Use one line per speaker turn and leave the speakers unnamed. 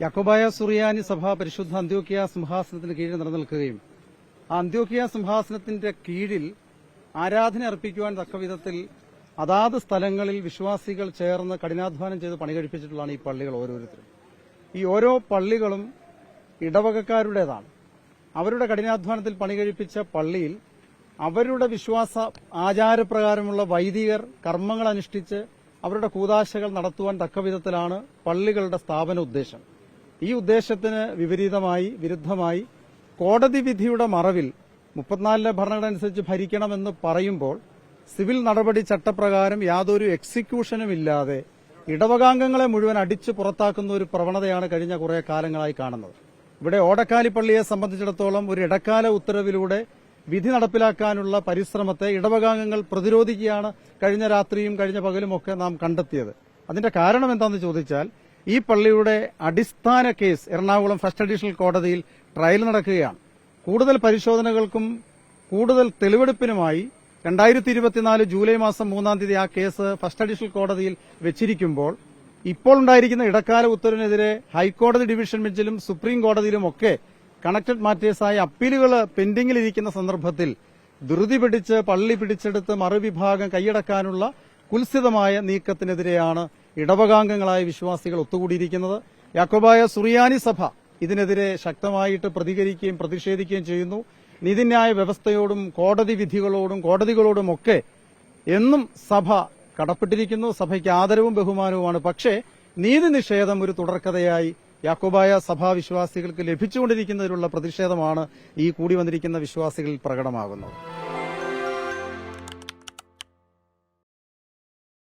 യാക്കോബായ സുറിയാനി സഭ പരിശുദ്ധ അന്ത്യോക്കിയ സിംഹാസനത്തിന് കീഴിൽ നിലനിൽക്കുകയും ആ അന്ത്യോക്കിയ സിംഹാസനത്തിന്റെ കീഴിൽ ആരാധന അർപ്പിക്കുവാൻ തക്ക വിധത്തിൽ അതാത് സ്ഥലങ്ങളിൽ വിശ്വാസികൾ ചേർന്ന് കഠിനാധ്വാനം ചെയ്ത് പണി കഴിപ്പിച്ചിട്ടുള്ളതാണ് ഈ പള്ളികൾ ഓരോരുത്തരും. ഈ ഓരോ പള്ളികളും ഇടവകക്കാരുടേതാണ്. അവരുടെ കഠിനാധ്വാനത്തിൽ പണി കഴിപ്പിച്ച പള്ളിയിൽ അവരുടെ വിശ്വാസ ആചാരപ്രകാരമുള്ള വൈദികർ കർമ്മങ്ങൾ അനുഷ്ഠിച്ച് അവരുടെ കൂതാശകൾ നടത്തുവാൻ തക്ക വിധത്തിലാണ് പള്ളികളുടെ സ്ഥാപന ഉദ്ദേശം. ഈ ഉദ്ദേശത്തിന് വിപരീതമായി വിരുദ്ധമായി കോടതി വിധിയുടെ മറവിൽ മുപ്പത്തിനാലിലെ ഭരണഘടന അനുസരിച്ച് ഭരിക്കണമെന്ന് പറയുമ്പോൾ സിവിൽ നടപടി ചട്ടപ്രകാരം യാതൊരു എക്സിക്യൂഷനും ഇല്ലാതെ ഇടവകാംഗങ്ങളെ മുഴുവൻ അടിച്ച് പുറത്താക്കുന്ന ഒരു പ്രവണതയാണ് കഴിഞ്ഞ കുറെ കാലങ്ങളായി കാണുന്നത്. ഇവിടെ ഓടക്കാലി പള്ളിയെ സംബന്ധിച്ചിടത്തോളം ഒരു ഇടക്കാല ഉത്തരവിലൂടെ വിധി നടപ്പിലാക്കാനുള്ള പരിശ്രമത്തെ ഇടവകാംഗങ്ങൾ പ്രതിരോധിക്കുകയാണ് കഴിഞ്ഞ രാത്രിയും കഴിഞ്ഞ പകലുമൊക്കെ നാം കണ്ടെത്തിയത്. അതിന്റെ കാരണം എന്താണെന്ന് ചോദിച്ചാൽ ഈ പള്ളിയുടെ അടിസ്ഥാന കേസ് എറണാകുളം ഫസ്റ്റ് അഡീഷണൽ കോടതിയിൽ ട്രയൽ നടക്കുകയാണ്. കൂടുതൽ പരിശോധനകൾക്കും കൂടുതൽ തെളിവെടുപ്പിനുമായി രണ്ടായിരത്തി ഇരുപത്തിനാല് ജൂലൈ മാസം മൂന്നാം തീയതി ആ കേസ് ഫസ്റ്റ് അഡീഷണൽ കോടതിയിൽ വെച്ചിരിക്കുമ്പോൾ ഇപ്പോൾ ഉണ്ടായിരിക്കുന്ന ഇടക്കാല ഉത്തരവിനെതിരെ ഹൈക്കോടതി ഡിവിഷൻ ബെഞ്ചിലും സുപ്രീം കോടതിയിലും ഒക്കെ കണക്ടഡ് മാറ്റേഴ്സായ അപ്പീലുകൾ പെൻഡിംഗിലിരിക്കുന്ന സന്ദർഭത്തിൽ ധൃതി പിടിച്ച് പള്ളി പിടിച്ചെടുത്ത് മറുവിഭാഗം കൈയടക്കാനുള്ള കുൽസിതമായ നീക്കത്തിനെതിരെയാണ് ഇടവകാംഗങ്ങളായ വിശ്വാസികൾ ഒത്തുകൂടിയിരിക്കുന്നത് യാക്കോബായ സുറിയാനി സഭ ഇതിനെതിരെ ശക്തമായിട്ട് പ്രതികരിക്കുകയും പ്രതിഷേധിക്കുകയും ചെയ്യുന്നു. നീതിന്യായ വ്യവസ്ഥയോടും കോടതി വിധികളോടും കോടതികളോടുമൊക്കെ എന്നും സഭ കടപ്പെട്ടിരിക്കുന്നു. സഭയ്ക്ക് ആദരവും ബഹുമാനവുമാണ്. പക്ഷേ നീതി നിഷേധം ഒരു തുടർക്കഥയായി യാക്കോബായ സഭാവിശ്വാസികൾക്ക് ലഭിച്ചുകൊണ്ടിരിക്കുന്നതിലുള്ള പ്രതിഷേധമാണ് ഈ കൂടി വന്നിരിക്കുന്ന വിശ്വാസികളിൽ പ്രകടമാകുന്നത്.